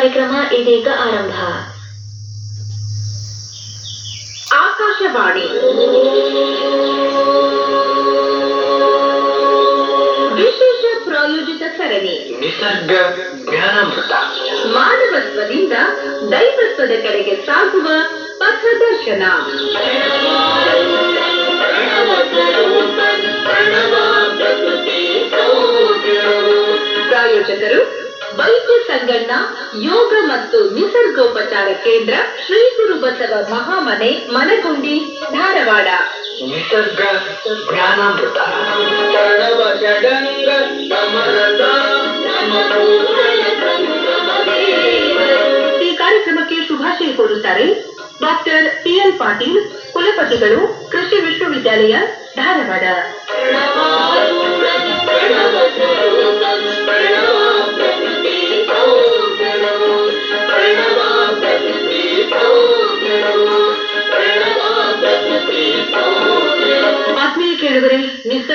ಕಾರ್ಯಕ್ರಮ ಇದೀಗ ಆರಂಭ. ಆಕಾಶವಾಣಿ. ವಿಶೇಷ ಪ್ರಾಯೋಜಿತ ಸರಣಿ. ನಿಸರ್ಗ ಜ್ಞಾನಮೃತ. ಮಾನವತ್ವದಿಂದ ದೈವತ್ವದ ಕಡೆಗೆ ಸಾಗುವ ಪಥದರ್ಶನ. ಪ್ರಾಯೋಜಕರು ಮತ್ತು ನಿಸರ್ಗೋಪಚಾರ ಕೇಂದ್ರ ಶ್ರೀ ಗುರುಬಸವ ಮಹಾಮನೆ ಮನಗುಂಡಿ ಧಾರವಾಡ. ನಿಸರ್ಗ ಜ್ಞಾನಾಮೃತ. ಈ ಕಾರ್ಯಕ್ರಮಕ್ಕೆ ಶುಭಾಶಯ ಕೋರುತ್ತಾರೆ ಡಾಕ್ಟರ್ ಪಿಎಲ್ ಪಾಟೀಲ್ ಕುಲಪತಿಗಳು ಕೃಷಿ ವಿಶ್ವವಿದ್ಯಾಲಯ ಧಾರವಾಡ.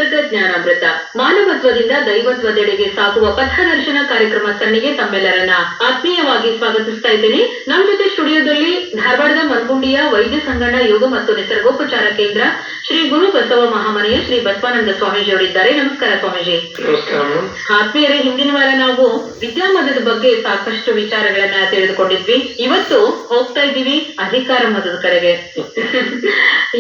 ನಿಸರ್ಗ ಮಾನವತ್ವದಿಂದ ದೈವತ್ವದೆಡೆಗೆ ಸಾಗುವ ಪಥದರ್ಶನ ಕಾರ್ಯಕ್ರಮ ಸರಣಿಗೆ ತಮ್ಮೆಲ್ಲರನ್ನ ಆತ್ಮೀಯವಾಗಿ ಸ್ವಾಗತಿಸ್ತಾ ಇದ್ದೇನೆ. ನಮ್ಮ ಜೊತೆ ಸ್ಟುಡಿಯೋದಲ್ಲಿ ಧಾರವಾಡದ ಮನ್ಗುಂಡಿಯ ವೈದ್ಯ ಸಂಗಣ್ಣ ಯೋಗ ಮತ್ತು ನಿಸರ್ಗೋಪಚಾರ ಕೇಂದ್ರ ಶ್ರೀ ಗುರು ಬಸವ ಮಹಾಮನೆಯ ಶ್ರೀ ಬಸವಾನಂದ ಸ್ವಾಮೀಜಿ ಅವರಿದ್ದಾರೆ ನಮಸ್ಕಾರ ಸ್ವಾಮೀಜಿ. ನಮಸ್ಕಾರ ಆತ್ಮೀಯರೇ ಹಿಂದಿನ ವಾರ ನಾವು ವಿದ್ಯಾಮದದ ಬಗ್ಗೆ ಸಾಕಷ್ಟು ವಿಚಾರಗಳನ್ನ ತಿಳಿದುಕೊಂಡಿದ್ವಿ. ಇವತ್ತು ಹೋಗ್ತಾ ಇದ್ದೀವಿ ಅಧಿಕಾರ ಮದದ ಕಡೆಗೆ.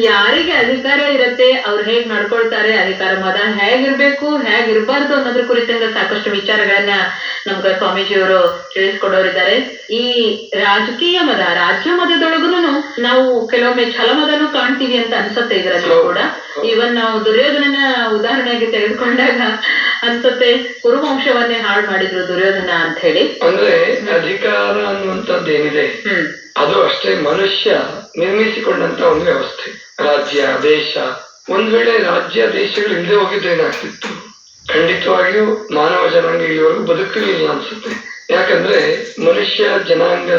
ಯಾರಿಗೆ ಅಧಿಕಾರ ಇರುತ್ತೆ ಅವ್ರು ಹೇಗ್ ನಡ್ಕೊಳ್ತಾರೆ ಅಧಿಕಾರ ಮದ ಹೇಗಿರ್ಬೇಕು ಹೇಗಿರ್ಬಾರ್ದು ಅನ್ನೋದ್ರ ಕುರಿತಂಗ ಸಾಕಷ್ಟು ವಿಚಾರಗಳನ್ನ ನಮ್ಗ ಸ್ವಾಮೀಜಿಯವರು ತಿಳಿಸ್ಕೊಡೋರಿದ್ದಾರೆ. ಈ ರಾಜಕೀಯ ಮದ ರಾಜ್ಯ ಮದದೊಳಗುನು ನಾವು ಕೆಲವೊಮ್ಮೆ ಛಲಮದನು ಕಾಣ್ತೀವಿ ಅಂತ ಅನ್ಸುತ್ತೆ ಇದರಲ್ಲಿ. ಕೂಡ. ಇವನ್ ನಾವು ದುರ್ಯೋಧನನ ಉದಾಹರಣೆಗೆ ತೆಗೆದುಕೊಂಡಾಗ ಅನ್ಸುತ್ತೆ ಕುರುವಂಶವನ್ನೇ ಹಾಳು ಮಾಡಿದ್ರು ದುರ್ಯೋಧನ ಅಂತ ಹೇಳಿ ಅಂದ್ರೆ ಅಧಿಕಾರ ಅನ್ನುವಂಥದ್ದು ಏನಿದೆ? ಅದು ಅಷ್ಟೇ ಮನುಷ್ಯ ನಿರ್ಮಿಸಿಕೊಂಡಂತ ಒಂದು ವ್ಯವಸ್ಥೆ. ರಾಜ್ಯ ದೇಶ. ಒಂದ್ ವೇಳೆ ರಾಜ್ಯ ದೇಶಗಳು ಇಲ್ಲದೆ ಹೋಗಿದ್ರೆ ಏನಾಗ್ತಿತ್ತು? ಖಂಡಿತವಾಗಿಯೂ ಮಾನವ ಜನಾಂಗ ಇಲ್ಲಿವರೆಗೂ ಬದುಕಲಿಲ್ಲ ಅನ್ಸುತ್ತೆ. ಯಾಕಂದ್ರೆ ಮನುಷ್ಯ ಜನಾಂಗ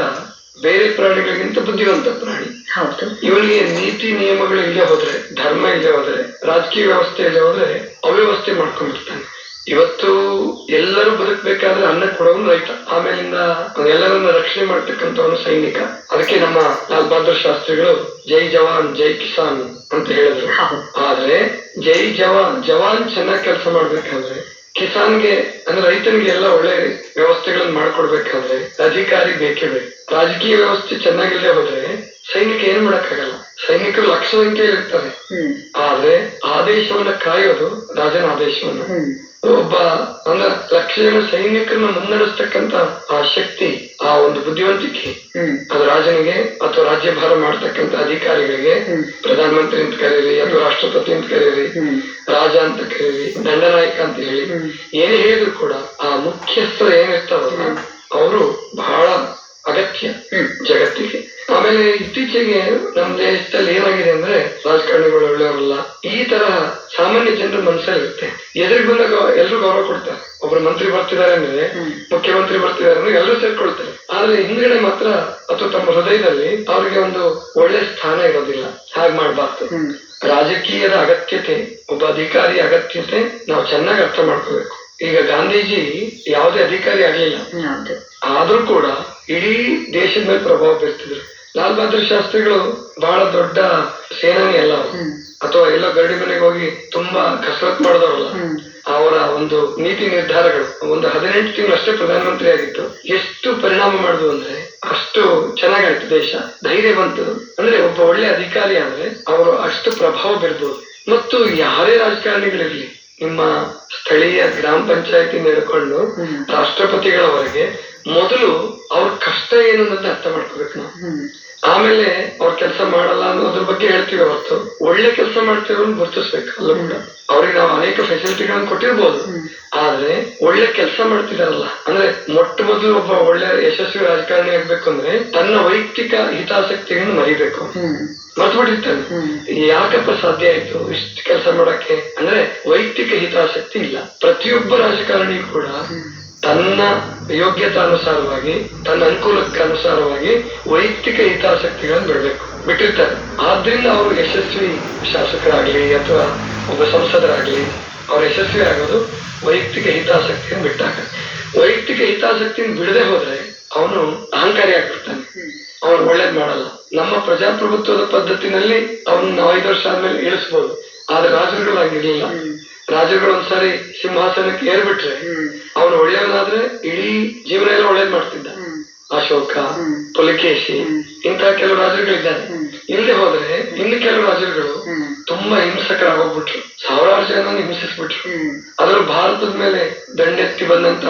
ಬೇರೆ ಪ್ರಾಣಿಗಳಿಗಿಂತ ಬುದ್ಧಿವಂತ ಪ್ರಾಣಿ. ಹೌದು. ಇವಳಿಗೆ ನೀತಿ ನಿಯಮಗಳು ಇಲ್ಲೇ ಹೋದ್ರೆ ಧರ್ಮ ಇಲ್ಲೇ ಹೋದ್ರೆ ರಾಜಕೀಯ ವ್ಯವಸ್ಥೆ ಇಲ್ಲೇ ಹೋದ್ರೆ ಅವ್ಯವಸ್ಥೆ ಮಾಡ್ಕೊಂಡಿರ್ತಾನೆ ಇವತ್ತು ಎಲ್ಲರೂ ಬದುಕಬೇಕಾದ್ರೆ ಅನ್ನ ಕೊಡೋನು ರೈತ. ಆಮೇಲಿಂದ ಎಲ್ಲರನ್ನ ರಕ್ಷಣೆ ಮಾಡ್ತಕ್ಕಂಥವನು ಸೈನಿಕ. ಅದಕ್ಕೆ ನಮ್ಮ ಲಾಲ್ ಬಹದ್ದೂರ್ ಶಾಸ್ತ್ರಿಗಳು ಜೈ ಜವಾನ್ ಜೈ ಕಿಸಾನ್ ಅಂತ ಹೇಳಿದ್ರು. ಆದ್ರೆ ಜೈ ಜವಾನ್ ಜವಾನ್ ಚೆನ್ನಾಗಿ ಕೆಲಸ ಮಾಡ್ಬೇಕಾದ್ರೆ ಕಿಸಾನ್ಗೆ ಅಂದ್ರೆ ರೈತನಿಗೆ ಎಲ್ಲ ಒಳ್ಳೆ ವ್ಯವಸ್ಥೆಗಳನ್ನ ಮಾಡ್ಕೊಡ್ಬೇಕಾದ್ರೆ ಅಧಿಕಾರಿ ಬೇಕೇ ಬೇಕು. ರಾಜಕೀಯ ವ್ಯವಸ್ಥೆ ಚೆನ್ನಾಗಿಲ್ಲದೆ ಹೋದ್ರೆ ಸೈನಿಕ ಏನ್ ಮಾಡಕ್ಕಾಗಲ್ಲ. ಸೈನಿಕರು ಲಕ್ಷ ಸಂಖ್ಯೆಯಲ್ಲಿ ಇರ್ತಾರೆ. ಆದ್ರೆ ಆದೇಶವನ್ನ ಕಾಯೋದು ರಾಜನ ಆದೇಶವನ್ನ. ಒಬ್ಬ ಅಂದ್ರೆ ಲಕ್ಷ ಜನ ಸೈನಿಕರನ್ನ ಮುನ್ನಡೆಸ್ತಕ್ಕಂತ ಆ ಶಕ್ತಿ ಆ ಒಂದು ಬುದ್ಧಿವಂತಿಕೆ ಅದು ರಾಜನಿಗೆ ಅಥವಾ ರಾಜ್ಯಭಾರ ಮಾಡ್ತಕ್ಕಂತ ಅಧಿಕಾರಿಗಳಿಗೆ ಹ್ಮ್. ಪ್ರಧಾನಮಂತ್ರಿ ಅಂತ ಕರೀರಿ ಅಥವಾ ರಾಷ್ಟ್ರಪತಿ ಅಂತ ಕರೀರಿ ರಾಜ ಅಂತ ಕರೀರಿ ದಂಡನಾಯಕ ಅಂತ ಹೇಳಿ. ಏನೇ ಹೇಳಿದ್ರು ಕೂಡ ಆ ಮುಖ್ಯಸ್ಥರು ಏನಿರ್ತಾರಲ್ಲ ಅವರು ಬಹಳ ಅಗತ್ಯ ಹ್ಮ್. ಜಗತ್ತಿಗೆ ಆಮೇಲೆ ಇತ್ತೀಚೆಗೆ ನಮ್ ಅಂದ್ರೆ ರಾಜಕಾರಣಿಗಳು ಒಳ್ಳೆಯವರಲ್ಲ ಈ ತರ ಸಾಮಾನ್ಯ ಜನರ ಮನಸ್ಸಲ್ಲಿರುತ್ತೆ. ಎದುರು ಬಂದಾಗ ಎಲ್ಲರೂ ಗೌರವ ಕೊಡ್ತಾರೆ. ಒಬ್ರು ಮಂತ್ರಿ ಬರ್ತಿದ್ದಾರೆ ಅಂದ್ರೆ. ಮುಖ್ಯಮಂತ್ರಿ ಬರ್ತಿದ್ದಾರೆ ಅಂದ್ರೆ ಎಲ್ಲರೂ ಸೇರ್ಕೊಳ್ತಾರೆ. ಆದ್ರೆ ಹಿಂದ್ಗಡೆ ಮಾತ್ರ ಅಥವಾ ತಮ್ಮ ಹೃದಯದಲ್ಲಿ ಅವರಿಗೆ ಒಂದು ಒಳ್ಳೆ ಸ್ಥಾನ ಇರೋದಿಲ್ಲ. ಹಾಗೆ ಮಾಡಬಾರ್ದು. ರಾಜಕೀಯದ ಅಗತ್ಯತೆ ಒಬ್ಬ ಅಧಿಕಾರಿ ಅಗತ್ಯತೆ ನಾವು ಚೆನ್ನಾಗಿ ಅರ್ಥ ಮಾಡ್ಕೋಬೇಕು. ಈಗ ಗಾಂಧೀಜಿ ಯಾವುದೇ ಅಧಿಕಾರಿ ಆಗ್ಲಿಲ್ಲ. ಆದ್ರೂ ಕೂಡ ಇಡೀ ದೇಶದ ಮೇಲೆ ಪ್ರಭಾವ ಬೀರ್ತಿದ್ರು. ಲಾಲ್ ಬಹದ್ದೂರ್ ಶಾಸ್ತ್ರಿಗಳು ಬಹಳ ದೊಡ್ಡ ಸೇನಾನಿ ಅಲ್ಲ ಅವರು. ಅಥವಾ ಎಲ್ಲ ಗರಡಿ ಮನೆಗೆ ಹೋಗಿ ತುಂಬಾ ಕಸರತ್ ಮಾಡಿದವರಲ್ಲ. ಅವರ ಒಂದು ನೀತಿ ನಿರ್ಧಾರಗಳು ಒಂದು ಹದಿನೆಂಟು ತಿಂಗಳು ಅಷ್ಟೇ ಪ್ರಧಾನಮಂತ್ರಿ ಆಗಿತ್ತು ಎಷ್ಟು ಪರಿಣಾಮ ಮಾಡುದು ಅಂದ್ರೆ ಅಷ್ಟು ಚೆನ್ನಾಗಾಯ್ತು ದೇಶ ಧೈರ್ಯ ಬಂತು. ಅಂದ್ರೆ ಒಬ್ಬ ಒಳ್ಳೆ ಅಧಿಕಾರಿ ಅಂದ್ರೆ ಅವರು ಅಷ್ಟು ಪ್ರಭಾವ ಬೀರ್ಬೋದು. ಮತ್ತು ಯಾರೇ ರಾಜಕಾರಣಿಗಳಿರ್ಲಿ ನಿಮ್ಮ ಸ್ಥಳೀಯ ಗ್ರಾಮ ಪಂಚಾಯತಿ ಹಿಡ್ಕೊಂಡು ರಾಷ್ಟ್ರಪತಿಗಳವರೆಗೆ ಮೊದಲು ಅವ್ರ ಕಷ್ಟ ಏನು ಅನ್ನೋದನ್ನ ಅರ್ಥ ಮಾಡ್ಕೋಬೇಕು ನಾವು. ಆಮೇಲೆ ಅವ್ರ ಕೆಲಸ ಮಾಡಲ್ಲ ಅನ್ನೋದ್ರ ಬಗ್ಗೆ ಹೇಳ್ತೀವಿ ಅವತ್ತು. ಒಳ್ಳೆ ಕೆಲಸ ಮಾಡ್ತಿರೋನ್ ಗುರುತಿಸ್ಬೇಕು, ಅಲ್ಲ ಕೂಡ. ಅವ್ರಿಗೆ ನಾವು ಅನೇಕ ಫೆಸಿಲಿಟಿಗಳನ್ನ ಕೊಟ್ಟಿರ್ಬೋದು. ಆದ್ರೆ ಒಳ್ಳೆ ಕೆಲಸ ಮಾಡ್ತಿದಾರಲ್ಲ, ಅಂದ್ರೆ ಮೊಟ್ಟ ಮೊದಲು ಒಬ್ಬ ಒಳ್ಳೆ ಯಶಸ್ವಿ ರಾಜಕಾರಣಿ ಆಗ್ಬೇಕು ಅಂದ್ರೆ ತನ್ನ ವೈಯಕ್ತಿಕ ಹಿತಾಸಕ್ತಿಯನ್ನು ಮರಿಬೇಕು. ಮರ್ತ್ಬಿಟ್ಟಿರ್ತಾನೆ. ಯಾಕಪ್ಪ ಸಾಧ್ಯ ಆಯ್ತು ಇಷ್ಟು ಕೆಲಸ ಮಾಡಕ್ಕೆ? ಅಂದ್ರೆ ವೈಯಕ್ತಿಕ ಹಿತಾಸಕ್ತಿ ಇಲ್ಲ. ಪ್ರತಿಯೊಬ್ಬ ರಾಜಕಾರಣಿ ಕೂಡ ತನ್ನ ಯೋಗ್ಯತಾನುಸಾರವಾಗಿ, ತನ್ನ ಅನುಕೂಲಕ್ಕೆ ಅನುಸಾರವಾಗಿ ವೈಯಕ್ತಿಕ ಹಿತಾಸಕ್ತಿಗಳನ್ನು ಬಿಡಬೇಕು, ಬಿಟ್ಟಿರ್ತಾರೆ. ಆದ್ರಿಂದ ಅವರು ಯಶಸ್ವಿ ಶಾಸಕರಾಗ್ಲಿ ಅಥವಾ ಒಬ್ಬ ಸಂಸದರಾಗ್ಲಿ, ಅವ್ರು ಯಶಸ್ವಿ ಆಗೋದು ವೈಯಕ್ತಿಕ ಹಿತಾಸಕ್ತಿಯನ್ನು ಬಿಟ್ಟಾಗ ವೈಯಕ್ತಿಕ ಹಿತಾಸಕ್ತಿಯನ್ನು ಬಿಡದೆ ಹೋದ್ರೆ ಅವನು ಅಹಂಕಾರಿ ಆಗ್ಬಿಡ್ತಾನೆ. ಅವನು ಒಳ್ಳೇದ್ ಮಾಡಲ್ಲ. ನಮ್ಮ ಪ್ರಜಾಪ್ರಭುತ್ವದ ಪದ್ಧತಿನಲ್ಲಿ ಅವನು ಐದು ವರ್ಷ ಆದ್ಮೇಲೆ ಇಳಿಸ್ಬೋದು. ಆದ್ರೆ ರಾಜರುಗಳು ಆಗಿರ್ಲಿಲ್ಲ ರಾಜರುಗಳು ಒಂದ್ಸಾರಿ ಸಿಂಹಾಸನಕ್ಕೆ ಏರ್ಬಿಟ್ರೆ ಅವನು ಒಳ್ಳೆಯವನಾದ್ರೆ ಇಡೀ ಜೀವನ ಎಲ್ಲ ಒಳ್ಳೇದ್ ಮಾಡ್ತಿದ್ದ. ಅಶೋಕ ಪುಲಕೇಶಿ ಇಂತಹ ಕೆಲವು ರಾಜರುಗಳಿದ್ದಾರೆ. ಇಲ್ಲಿ ಹೋದ್ರೆ ಇಲ್ಲಿ ಕೆಲವು ರಾಜರುಗಳು ತುಂಬಾ ಹಿಂಸಕರಾಗೋಗ್ಬಿಟ್ರು ಸಾವಿರಾರು ಜನ ಹಿಂಸಿಸ್ಬಿಟ್ರು. ಅದ್ರ ಭಾರತದ ಮೇಲೆ ದಂಡೆತ್ತಿ ಬಂದಂತ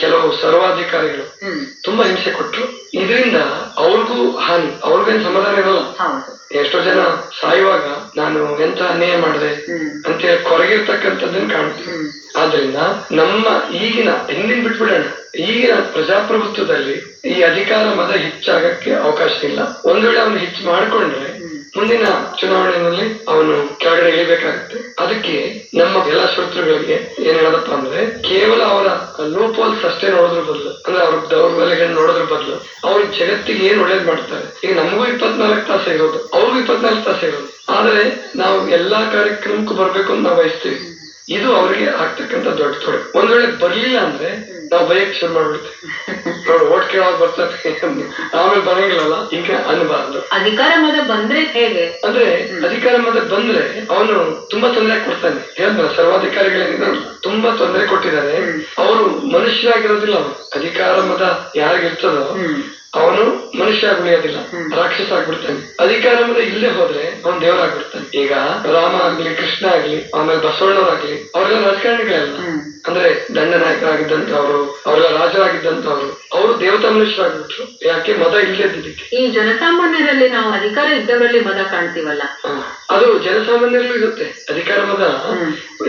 ಕೆಲವು ಸರ್ವಾಧಿಕಾರಿಗಳು ತುಂಬಾ ಹಿಂಸೆ ಕೊಟ್ರು. ಇದರಿಂದ ಅವ್ರಿಗೂ ಹಾನಿ ಅವ್ರಿಗೇನ್ ಸಮಾಧಾನ ಇರಲ್ಲ. ಎಷ್ಟೋ ಜನ ಸಾಯುವಾಗ ನಾನು ಎಂತ ಅನ್ಯಾಯ ಮಾಡಿದೆ ಅಂತೇಳಿ ಕೊರಗಿರ್ತಕ್ಕಂಥದ್ದನ್ನ ಕಾಣ್ತೀವಿ. ಆದ್ರಿಂದ ನಮ್ಮ ಈಗಿನ ಹಿಂದಿನ ಬಿಟ್ಬಿಡೋಣ. ಈಗಿನ ಪ್ರಜಾಪ್ರಭುತ್ವದಲ್ಲಿ ಈ ಅಧಿಕಾರ ಮದ ಹೆಚ್ಚಾಗಕ್ಕೆ ಅವಕಾಶ ಇಲ್ಲ. ಒಂದ್ ವೇಳೆ ಅವನು ಹೆಚ್ಚು ಮಾಡ್ಕೊಂಡ್ರೆ ಮುಂದಿನ ಚುನಾವಣೆಯಲ್ಲಿ ಅವನು ಕೆಳಗಡೆ ಇಳಿಬೇಕಾಗುತ್ತೆ. ಅದಕ್ಕೆ ನಮ್ಮ ಎಲ್ಲ ಶ್ರೋತೃಗಳಿಗೆ ಏನ್ ಹೇಳೋದಪ್ಪ ಅಂದ್ರೆ ಕೇವಲ ಅವರ ಲೂಪ್ ಹೋಲ್ಸ್ ಅಷ್ಟೇ ನೋಡೋದ್ರ ಬದಲು ಅಂದ್ರೆ ಅವ್ರ ದೌರ್ಬಲ್ಯಗಳನ್ನ ನೋಡೋದ್ರ ಬದಲು ಜಗತ್ತಿಗೆ ಏನ್ ಒಳ್ಳೇದ್ ಮಾಡ್ತಾರೆ? ಈಗ ನಮಗೂ ಇಪ್ಪತ್ನಾಲ್ಕು ತಾಸು ಇರೋದು ಅವ್ರಿಗೂ ಇಪ್ಪತ್ನಾಲ್ಕು ತಾಸು ಇರೋದು. ಆದ್ರೆ ನಾವು ಎಲ್ಲಾ ಕಾರ್ಯಕ್ರಮಕ್ಕೂ ಬರ್ಬೇಕು ಅಂತ ನಾವು ಬಯಸ್ತೀವಿ. ಇದು ಅವರಿಗೆ ಆಗ್ತಕ್ಕಂತ ದೊಡ್ಡ ತೊಡೆ. ಒಂದ್ ವೇಳೆ ಬರ್ಲಿಲ್ಲ ಅಂದ್ರೆ ನಾವು ಬಯಕ್ ಶುರು ಮಾಡ್ಬಿಡ್ತೀವಿ. ನೋಡಿ ಓಟ್ ಕೇಳೋದು ಬರ್ತಾರೆ ಆಮೇಲೆ ಬರಂಗಿಲ್ಲಲ್ಲ ಈಗ ಅನ್ಬಾರ್ದು. ಅಧಿಕಾರ ಮದ ಬಂದ್ರೆ ಹೇಗೆ? ಅಂದ್ರೆ ಅಧಿಕಾರ ಮದ ಬಂದ್ರೆ ಅವನು ತುಂಬಾ ತೊಂದರೆ ಕೊಡ್ತಾನೆ. ಹೇಳಿದ್ನ ಸರ್ವಾಧಿಕಾರಿಗಳಿಂದ ತುಂಬಾ ತೊಂದರೆ ಕೊಟ್ಟಿದ್ದಾರೆ. ಅವರು ಮನುಷ್ಯರಾಗಿರೋದಿಲ್ಲ ಅವನು ಅಧಿಕಾರ ಮದ ಯಾರಿಗಿರ್ತದೋ ಅವನು ಮನುಷ್ಯ ಆಗಿ ಉಳಿಯೋದಿಲ್ಲ ರಾಕ್ಷಸ ಆಗ್ಬಿಡ್ತಾನೆ. ಅಧಿಕಾರ ಅಂದ್ರೆ ಇಲ್ಲೇ ಹೋದ್ರೆ ಅವನ್ ದೇವರಾಗ್ಬಿಡ್ತಾನೆ ಈಗ ರಾಮ ಆಗ್ಲಿ ಕೃಷ್ಣ ಆಗ್ಲಿ ಆಮೇಲೆ ಬಸವಣ್ಣವರಾಗ್ಲಿ ಅವರೆಲ್ಲ ರಾಜಕಾರಣಿಗಳಲ್ಲ. ಅಂದ್ರೆ ದಂಡನಾಯಕರಾಗಿದ್ದಂತವ್ರು ಅವರೆಲ್ಲ ರಾಜರಾಗಿದ್ದಂತವ್ರು ಅವರು ದೇವತಾ ಮನುಷ್ಯರಾಗ್ಬಿಟ್ರು ಯಾಕೆ ಮದ ಇಲ್ಲದಿದ್ದಕ್ಕೆ ಈ ಜನಸಾಮಾನ್ಯರಲ್ಲಿ ನಾವು ಅಧಿಕಾರ ಇದ್ದವರಲ್ಲಿ ಮದ ಕಾಣ್ತೀವಲ್ಲ. ಅದು ಜನಸಾಮಾನ್ಯರಲ್ಲೂ ಇರುತ್ತೆ. ಅಧಿಕಾರ ಮದ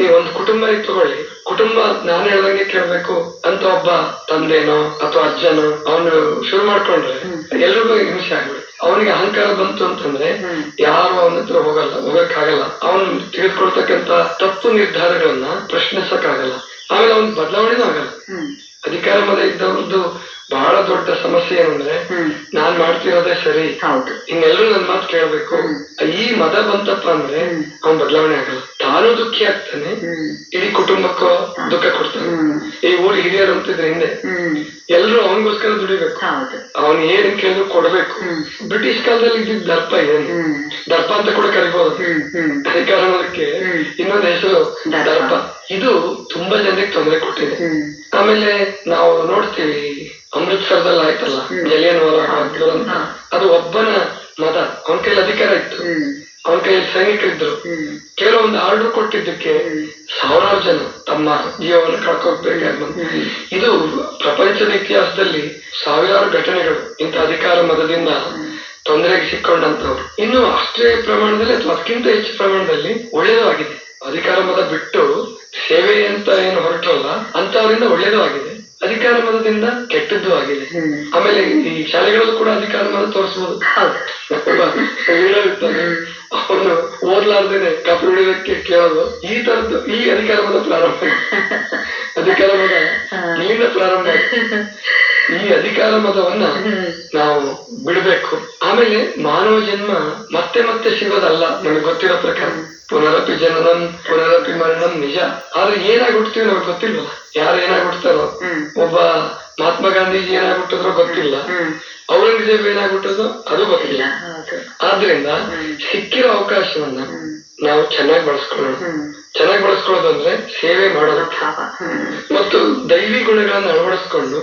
ಈ ಒಂದು ಕುಟುಂಬ ತಗೊಳ್ಳಿ. ಕುಟುಂಬ ನಾನು ಹೇಳ್ದಂಗೆ ಕೇಳ್ಬೇಕು. ಅಂತ ಒಬ್ಬ ತಂದೆನೋ ಅಥವಾ ಅಜ್ಜನೋ ಅವನು ಶುರು ಮಾಡ್ಕೊಂಡ್ರೆ ಎಲ್ರಿಗೂ ಹಿಂಸೆ ಆಗ್ಬಿಡುತ್ತೆ. ಅವನಿಗೆ ಅಹಂಕಾರ ಬಂತು ಅಂತಂದ್ರೆ ಯಾರು ಅವನ ಹತ್ರ ಹೋಗಲ್ಲ ಹೋಗಕ್ಕಾಗಲ್ಲ. ಅವನು ತೆಗೆದುಕೊಳ್ತಕ್ಕಂತ ತಪ್ಪು ನಿರ್ಧಾರಗಳನ್ನ ಪ್ರಶ್ನಿಸಕ್ಕಾಗಲ್ಲ. ಆಮೇಲೆ ಅವನ್ ಬದಲಾವಣೆನೂ ಆಗಲ್ಲ. ಅಧಿಕಾರ ಮದ ಇದ್ದವ್ರದ್ದು ಬಹಳ ದೊಡ್ಡ ಸಮಸ್ಯೆ ಏನಂದ್ರೆ ನಾನ್ ಮಾಡ್ತಿರೋದೇ ಸರಿ. ಹೌದು. ಇನ್ನೆಲ್ಲರೂ ನನ್ ಮಾತು ಕೇಳ್ಬೇಕು. ಈ ಮದ ಬಂತಪ್ಪ ಅಂದ್ರೆ ಅವ್ನ್ ಬದಲಾವಣೆ ಆಗಲ್ಲ. ತಾನು ದುಃಖಿ ಆಗ್ತಾನೆ ಇಡೀ ಕುಟುಂಬಕ್ಕೂ ದುಃಖ ಕೊಡ್ತಾನೆ. ಈ ಊರ್ ಹಿರಿಯರು ಅಂತಿದ್ರೆ ಹಿಂದೆ. ಎಲ್ರು ಅವನಿಗೋಸ್ಕರ ದುಡಿಬೇಕು. ಅವನ್ ಏನ್ ಕೇಳಿದ್ರು ಕೊಡ್ಬೇಕು. ಬ್ರಿಟಿಷ್ ಕಾಲದಲ್ಲಿ ಇದ್ದಿದ್ ದರ್ಪ ಇದೆ. ದರ್ಪ ಅಂತ ಕೂಡ ಕರಿಬಹುದು ಅದೇ ಕಾರಣಕ್ಕೆ ಇನ್ನೊಂದು ಹೆಸರು ದರ್ಪ. ದರ್ಪ. ಇದು ತುಂಬಾ ಜನರಿಗೆ ತೊಂದರೆ ಕೊಟ್ಟಿದೆ. ಆಮೇಲೆ ನಾವು ನೋಡ್ತೀವಿ ಅಮೃತ್ಸರದಲ್ಲಿ ಆಯ್ತಲ್ಲ ಜಲಿಯನ್ ವಾಲಾಬಾಗ್ ದುರಂತ ಅದು ಒಬ್ಬನ ಮತ ಅವನ ಕೈಲಿ ಅಧಿಕಾರ ಇತ್ತು. ಅವನ ಕೈಯಲ್ಲಿ ಸೈನಿಕರಿದ್ರು. ಕೆಲವೊಂದು ಆರ್ಡರ್ ಕೊಟ್ಟಿದ್ದಕ್ಕೆ ಸಾವಿರಾರು ಜನ ತಮ್ಮ ಜೀವವನ್ನು ಕಳ್ಕೋಬೇಕಾಗಿ ಇದು ಪ್ರಪಂಚದ ಇತಿಹಾಸದಲ್ಲಿ ಸಾವಿರಾರು ಘಟನೆಗಳು. ಇಂಥ ಅಧಿಕಾರ ಮತದಿಂದ ತೊಂದರೆಗೆ ಸಿಕ್ಕೊಂಡಂತವ್ರು ಇನ್ನು ಅಷ್ಟೇ ಪ್ರಮಾಣದಲ್ಲಿ ಅಥವಾ ಅದಕ್ಕಿಂತ ಹೆಚ್ಚು ಪ್ರಮಾಣದಲ್ಲಿ ಒಳ್ಳೇದು ಆಗಿದೆ ಅಧಿಕಾರ ಮತ ಬಿಟ್ಟು ಸೇವೆ ಅಂತ ಅಂತವರಿಂದ ಒಳ್ಳೇದು ಆಗಿದೆ. ಅಧಿಕಾರ ಮದದಿಂದ ಕೆಟ್ಟದ್ದು ಆಗಿದೆ. ಆಮೇಲೆ ಈ ಶಾಲೆಗಳಲ್ಲೂ ಕೂಡ ಅಧಿಕಾರ ಮದ ತೋರಿಸಬಹುದು ಹೌದು. ಅವನು ಓದ್ಲಾರ್ದೇನೆ ಕಾಪಿ ಹೊಡಿಯೋದಕ್ಕೆ ಕೇಳೋದು. ಈ ತರದ್ದು ಈ ಅಧಿಕಾರ ಮದ ಪ್ರಾರಂಭ. ಅಧಿಕಾರ ಮತ ಇಲ್ಲಿಂದ ಪ್ರಾರಂಭ ಆಯ್ತು. ಈ ಅಧಿಕಾರ ಮತವನ್ನ ನಾವು ಬಿಡಬೇಕು. ಆಮೇಲೆ ಮಾನವ ಜನ್ಮ ಮತ್ತೆ ಮತ್ತೆ ಸಿಗೋದಲ್ಲ. ನನಗೆ ಗೊತ್ತಿರೋ ಪ್ರಕಾರ. ಪುನರಪಿ ಜನನಂ ಪುನರಪಿ ಮರಣಂ ನಿಜ. ಆದ್ರೆ ಏನಾಗಿ ನಮ್ಗೆ ಗೊತ್ತಿಲ್ಲ. ಯಾರು ಏನಾಗಿ ಹುಡ್ತಾರೋ ಒಬ್ಬ ಮಹಾತ್ಮ ಗಾಂಧೀಜಿ ಏನಾಗಿ ಹುಟ್ಟಿದ್ರೋ ಗೊತ್ತಿಲ್ಲ. ಔರಂಗಜೇಬ್ ಏನಾಗಿ ಹುಟ್ಟಿದ್ರೋ ಅದು ಗೊತ್ತಿಲ್ಲ. ಆದ್ರಿಂದ ಸಿಕ್ಕಿರೋ ಅವಕಾಶವನ್ನ ನಾವು ಚೆನ್ನಾಗಿ ಬಳಸ್ಕೊಳ್ಳೋಣ. ಚೆನ್ನಾಗಿ ಬಳಸ್ಕೊಳ್ಳೋದು ಅಂದ್ರೆ ಸೇವೆ ಮಾಡೋದು. ಮತ್ತು ದೈವಿ ಗುಣಗಳನ್ನ ಅಳವಡಿಸ್ಕೊಂಡು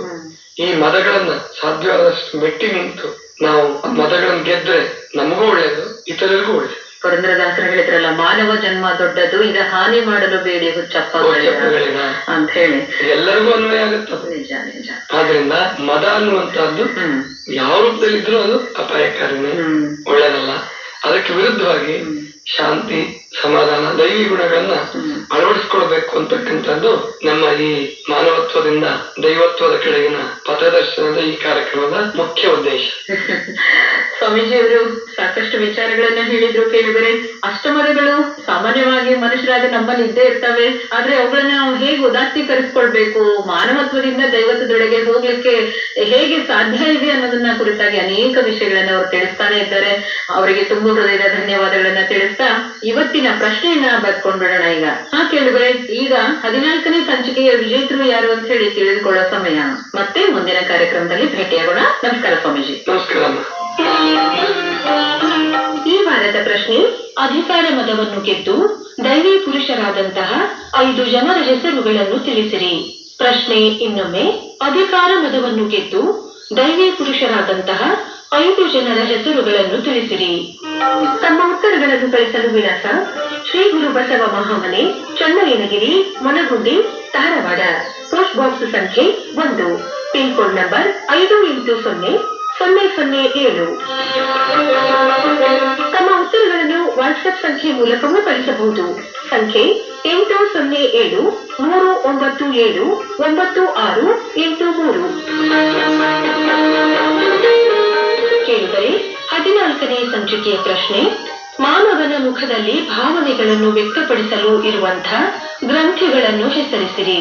ಈ ಮದಗಳನ್ನ ಸಾಧ್ಯವಾದಷ್ಟು ಮೆಟ್ಟಿ ನಿಂತು ನಾವು ಮದಗಳನ್ನ ಗೆದ್ರೆ ನಮಗೂ ಒಳ್ಳೇದು ಇತರರಿಗೂ ಒಳ್ಳೇದು. ಪುರಂದ್ರದಾಸರು ಹೇಳಿದ್ರಲ್ಲ ಮಾನವ ಜನ್ಮ ದೊಡ್ಡದು ಇದ ಹಾನಿ ಮಾಡಲು ಬೇಡಿ ಹುಚ್ಚಪ್ಪ. ಅಂತ ಹೇಳಿ. ಎಲ್ಲರಿಗೂ ಅನ್ವಯ ಆಗುತ್ತೆ? ನಿಜ ನಿಜ. ಆದ್ರಿಂದ ಮದ ಅನ್ನುವಂತಹದ್ದು ಯಾವ ರೂಪದಲ್ಲಿದ್ರೂ ಅದು ಅಪಾಯಕಾರಿನೇ. ಒಳ್ಳೇದಲ್ಲ. ಅದಕ್ಕೆ ವಿರುದ್ಧವಾಗಿ ಶಾಂತಿ ಸಮಾಧಾನ ದೈವಿ ಗುಣಗಳನ್ನ ಅಳವಡಿಸ್ಕೊಳ್ಬೇಕು ಅಂತಕ್ಕಂಥದ್ದು ನಮ್ಮ ಈ ಮಾನವತ್ವದಿಂದ ದೈವತ್ವದ ಕಡೆಗಿನ ಪಥದರ್ಶನದ ಈ ಕಾರ್ಯಕ್ರಮದ ಮುಖ್ಯ ಉದ್ದೇಶ. ಸ್ವಾಮೀಜಿಯವರು ಸಾಕಷ್ಟು ವಿಚಾರಗಳನ್ನ ಹೇಳಿದ್ರು, ಕೇಳಿದರೆ ಅಷ್ಟಮರಗಳು ಸಾಮಾನ್ಯವಾಗಿ ಮನುಷ್ಯರಾದ ನಮ್ಮಲ್ಲಿ ಇದ್ದೇ ಇರ್ತವೆ. ಆದ್ರೆ ಅವುಗಳನ್ನ ನಾವು ಹೇಗೆ ಉದಾತ್ತೀಕರಿಸ್ಕೊಳ್ಬೇಕು ಮಾನವತ್ವದಿಂದ ದೈವತ್ವದೊಳಗೆ ಹೋಗ್ಲಿಕ್ಕೆ ಹೇಗೆ ಸಾಧ್ಯ ಇದೆ ಅನ್ನೋದನ್ನ ಕುರಿತಾಗಿ ಅನೇಕ ವಿಷಯಗಳನ್ನ ಅವರು ತಿಳಿಸ್ತಾನೆ ಇದ್ದಾರೆ. ಅವರಿಗೆ ತುಂಬ ಹೃದಯದ ಧನ್ಯವಾದಗಳನ್ನ ತಿಳಿಸ್ತಾ ಇವತ್ತಿನ ಪ್ರಶ್ನೆಯನ್ನ ಬರ್ಕೊಂಡ್ಬಿಡೋಣ ಈಗ. ಹಾ, ಕೇಳಿದ್ರೆ ಈಗ ಹದಿನಾಲ್ಕನೇ ಸಂಚಿಕೆಯ ವಿಜೇತರು ಯಾರು ಅಂತ ಹೇಳಿ ತಿಳಿದುಕೊಳ್ಳೋ ಸಮಯ. ಮತ್ತೆ ಮುಂದಿನ ಕಾರ್ಯಕ್ರಮದಲ್ಲಿ ಭೇಟಿಯಾಗೋಣ. ನಮಸ್ಕಾರ ಸ್ವಾಮೀಜಿ. ನಮಸ್ಕಾರ ಈ ವಾರದ ಪ್ರಶ್ನೆ, ಅಧಿಕಾರ ಮತವನ್ನು ಗೆದ್ದು ದೈವಿ ಪುರುಷರಾದಂತಹ ಐದು ಜನರ ಹೆಸರುಗಳನ್ನು ತಿಳಿಸಿರಿ. ಪ್ರಶ್ನೆ ಇನ್ನೊಮ್ಮೆ, ಅಧಿಕಾರ ಮತವನ್ನು ಗೆದ್ದು ದೈವಿ ಪುರುಷರಾದಂತಹ ಐದು ಜನರ ಹೆಸರುಗಳನ್ನು ತಿಳಿಸಿರಿ. ತಮ್ಮ ಉತ್ತರಗಳನ್ನು ಕಳಿಸಲು ವಿಳಾಸ ಶ್ರೀ ಗುರು ಬಸವ ಮಹಾಮನೆ, ಚನ್ನಯ್ಯನಗಿರಿ, ಮನಗುಂಡಿ, ಧಾರವಾಡ. ಪೋಸ್ಟ್ ಬಾಕ್ಸ್ ಸಂಖ್ಯೆ ಒಂದು. ಪಿನ್ ಕೋಡ್ ನಂಬರ್ ಐದು ಎಂಟು ಸೊನ್ನೆ ಸೊನ್ನೆ ಸೊನ್ನೆ ಏಳು ತಮ್ಮ ಉತ್ತರಗಳನ್ನು ವಾಟ್ಸ್ಆಪ್ ಸಂಖ್ಯೆ ಮೂಲಕವೂ ಕಳಿಸಬಹುದು. ಸಂಖ್ಯೆ ಎಂಟು ಸೊನ್ನೆ ಏಳು ಮೂರು ಒಂಬತ್ತು ಏಳು ಒಂಬತ್ತು ಆರು ಎಂಟು ಮೂರು. ಕೇಳಿದರೆ ಹದಿನಾಲ್ಕನೇ ಸಂಚಿಕೆಯ ಪ್ರಶ್ನೆ, ಮಾನವನ ಮುಖದಲ್ಲಿ ಭಾವನೆಗಳನ್ನು ವ್ಯಕ್ತಪಡಿಸಲು ಇರುವಂತಹ ಗ್ರಂಥಿಗಳನ್ನು ಹೆಸರಿಸಿರಿ.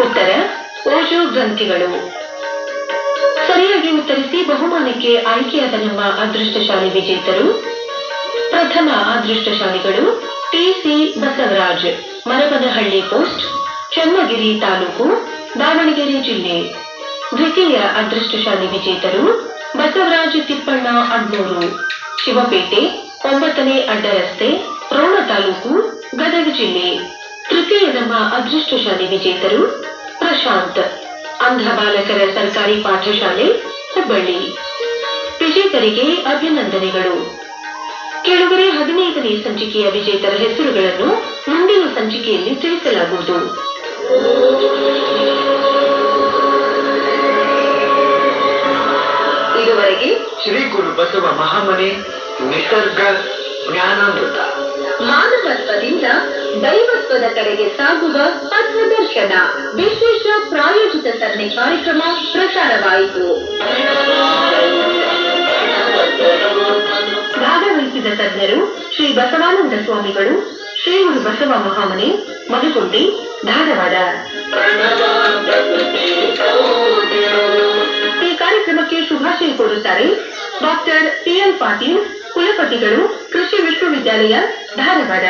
ಉತ್ತರ ಓಜೋ ಗ್ರಂಥಿಗಳು. ಸರಿಯಾಗಿ ಉತ್ತರಿಸಿ ಬಹುಮಾನಕ್ಕೆ ಆಯ್ಕೆಯಾದ ನಮ್ಮ ಅದೃಷ್ಟಶಾಲಿ ವಿಜೇತರು. ಪ್ರಥಮ ಅದೃಷ್ಟಶಾಲಿಗಳು ಟಿಸಿ ಬಸವರಾಜ್, ಮರಬನಹಳ್ಳಿ ಪೋಸ್ಟ್, ಚನ್ನಗಿರಿ ತಾಲೂಕು, ದಾವಣಗೆರೆ ಜಿಲ್ಲೆ. ದ್ವಿತೀಯ ಅದೃಷ್ಟಶಾಲಿ ವಿಜೇತರು ಬಸವರಾಜ್ ತಿಪ್ಪಣ್ಣ ಅಡ್ನೂರು ಶಿವಪೇಟೆ, ಒಂಬತ್ತನೇ ಅಡ್ಡರಸ್ತೆ, ರೋಣ ತಾಲೂಕು, ಗದಗ ಜಿಲ್ಲೆ. ತೃತೀಯ ನಮ್ಮ ಅದೃಷ್ಟಶಾಲಿ ವಿಜೇತರು ಪ್ರಶಾಂತ್. ಅಂಧ ಬಾಲಕರ ಸರ್ಕಾರಿ ಪಾಠಶಾಲೆ ಹುಬ್ಬಳ್ಳಿ. ವಿಜೇತರಿಗೆ ಅಭಿನಂದನೆಗಳು. ಕೆಲವರೆ ಹದಿನೈದನೇ ಸಂಚಿಕೆಯ ವಿಜೇತರ ಹೆಸರುಗಳನ್ನು ಮುಂದಿನ ಸಂಚಿಕೆಯಲ್ಲಿ ತಿಳಿಸಲಾಗುವುದು. ಇದುವರೆಗೆ ಶ್ರೀ ಗುರು ಬಸವ ಮಹಾಮನೆ ನಿಸರ್ಗ ಜ್ಞಾನಾಮೃತ. ಮಾನವತ್ವದಿಂದ ದೈವತ್ವದ ಕಡೆಗೆ ಸಾಗುವ ಪಥದರ್ಶನ. ವಿಶೇಷ ಪ್ರಾಯೋಜಿತ ಸರಣಿ ಕಾರ್ಯಕ್ರಮ ಪ್ರಸಾರವಾಯಿತು. ಭಾಗವಹಿಸಿದ ತಜ್ಞರು ಶ್ರೀ ಬಸವಾನಂದ ಸ್ವಾಮಿಗಳು, ಶ್ರೀ ಗುರು ಬಸವ ಮಹಾಮನೆ ಮನಗುಂಡಿ ಧಾರವಾಡ. ಈ ಕಾರ್ಯಕ್ರಮಕ್ಕೆ ಶುಭಾಶಯ ಕೋರುತ್ತಾರೆ ಡಾಕ್ಟರ್ ಪಿಎಲ್ ಪಾಟೀಲ್ ಕುಲಪತಿಗಳು ಕೃಷಿ ವಿಶ್ವವಿದ್ಯಾಲಯ ಧಾರವಾಡ.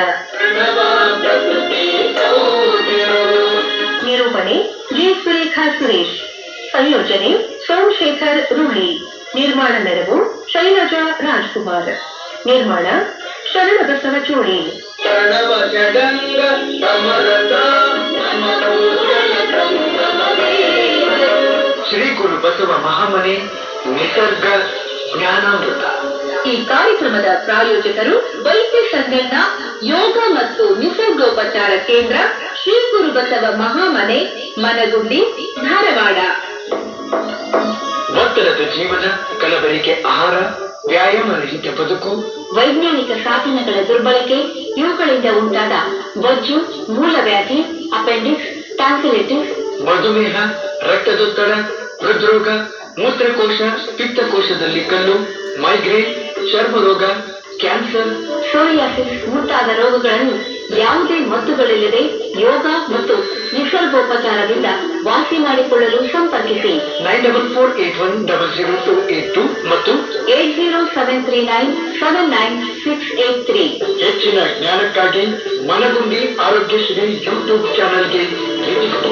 ನಿರೂಪಣೆ ಜಿ ಸುರೇಖಾ ಸುರೇಶ್. ಸಂಯೋಜನೆ ಸೋಮಶೇಖರ್ ರೂಳಿ. ನಿರ್ಮಾಣ ನೆರವು ಶೈಲಜಾ ರಾಜ್ಕುಮಾರ್. ನಿರ್ಮಾಣ ಶರಣಬಸವ ಚೋಳಿ. ಶ್ರೀ ಗುರು ಬಸವ ಮಹಾಮನೆ ನಿಸರ್ಗ ಜ್ಞಾನಾಮೃತ. ಈ ಕಾರ್ಯಕ್ರಮದ ಪ್ರಾಯೋಜಕರು ವೈದ್ಯ ಸಂಗಣ್ಣ ಯೋಗ ಮತ್ತು ನಿಸರ್ಗೋಪಚಾರ ಕೇಂದ್ರ ಶ್ರೀ ಗುರು ಬಸವ ಮಹಾಮನೆ ಮನಗುಂಡಿ ಧಾರವಾಡ. ಒತ್ತಡದ ಜೀವನ ಕಲಬೆರಿಕೆ ಆಹಾರ ವ್ಯಾಯಾಮ ರಹಿತ ಬದುಕು ವೈಜ್ಞಾನಿಕ ಸಾಧನಗಳ ದುರ್ಬಳಕೆ ಇವುಗಳಿಂದ ಉಂಟಾದ ಬೊಜ್ಜು ಮೂಲವ್ಯಾಧಿ ಅಪೆಂಡಿಕ್ಸ್ ಟ್ಯಾನ್ಸಿಲಿಟಿಸ್ ಮಧುಮೇಹ ರಕ್ತದೊತ್ತಡ ಹೃದ್ರೋಗ ಮೂತ್ರಕೋಶ ಪಿತ್ತಕೋಶದಲ್ಲಿ ಕಲ್ಲು ಮೈಗ್ರೇನ್ ಚರ್ಮ ರೋಗ ಕ್ಯಾನ್ಸರ್ ಸೋರಿಯಾಸಿಸ್ ಮುಂತಾದ ರೋಗಗಳನ್ನು ಯಾವುದೇ ಮದ್ದುಗಳಿಲ್ಲದೆ ಯೋಗ ಮತ್ತು ನಿಸರ್ಗೋಪಚಾರದಿಂದ ವಾಸಿ ಮಾಡಿಕೊಳ್ಳಲು ಸಂಪರ್ಕಿಸಿ. Nine double four eight one double zero two eight two ಮತ್ತು eight zero seven three nine seven nine six eight three. ಹೆಚ್ಚಿನ ಜ್ಞಾನಕ್ಕಾಗಿ ಮನಗುಂಡಿ ಆರೋಗ್ಯಶ್ರೀ ಯೂಟ್ಯೂಬ್ ಚಾನಲ್ಗೆ ಧಾರವಾಡ